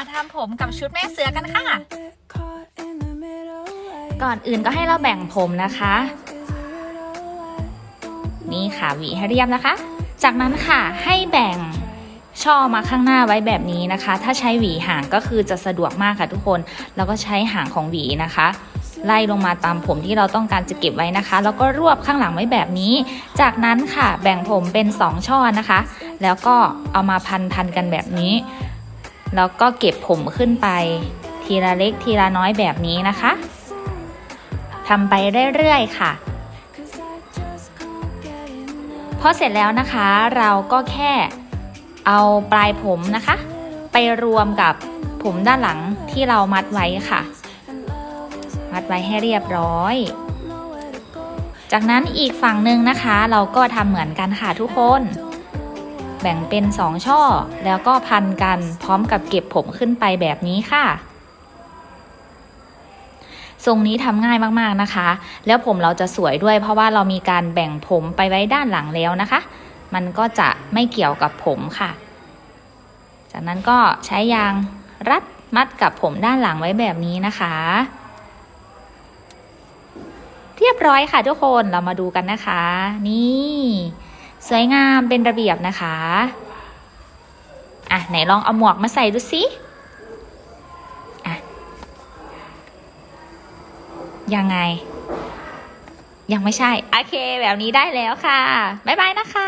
มาทำผมกับชุดแม่เสือกันค่ะ ก่อนอื่นก็ให้เราแบ่งผมนะคะ นี่ค่ะหวีให้เรียบนะคะ จากนั้นค่ะให้แบ่งช่อมาข้างหน้าไว้แบบนี้นะคะ ถ้าใช้หวีหางก็คือจะสะดวกมากค่ะทุกคน แล้วก็ใช้หางของหวีนะคะ ไล่ลงมาตามผมที่เราต้องการจะเก็บไว้นะคะ แล้วก็รวบข้างหลังไว้แบบนี้ จากนั้นค่ะแบ่งผมเป็น 2 ช่อนะคะ แล้วก็เอามาพันพันกันแบบนี้ แล้วก็เก็บผมขึ้นไป ทีละเล็กทีละน้อยแบบนี้นะคะทำไปเรื่อยๆค่ะพอเสร็จแล้วนะคะเราก็แค่เอาปลายผมนะคะ ไปรวมกับผมด้านหลังที่เรามัดไว้ค่ะ มัดไว้ให้เรียบร้อย จากนั้นอีกฝั่งหนึ่งนะคะ เราก็ทำเหมือนกันค่ะทุกคน แบ่งเป็นสองช่อ แล้วก็พันกันพร้อมกับเก็บผมขึ้นไปแบบนี้ค่ะ ทรงนี้ทำง่ายมากๆนะคะ แล้วผมเราจะสวยด้วยเพราะว่าเรามีการแบ่งผมไปไว้ด้านหลังแล้วนะคะ มันก็จะไม่เกี่ยวกับผมค่ะ จากนั้นก็ใช้ยางรัดมัดกับผมด้านหลังไว้แบบนี้นะคะ เรียบร้อยค่ะทุกคนเรามาดูกันนะคะ นี่ สวยงามเป็นระเบียบนะคะ อะไหนลองเอาหมวกมาใส่ดูสิอะยังไง ยังไม่ใช่ โอเค แบบนี้ได้แล้วค่ะ บ๊ายบายนะคะ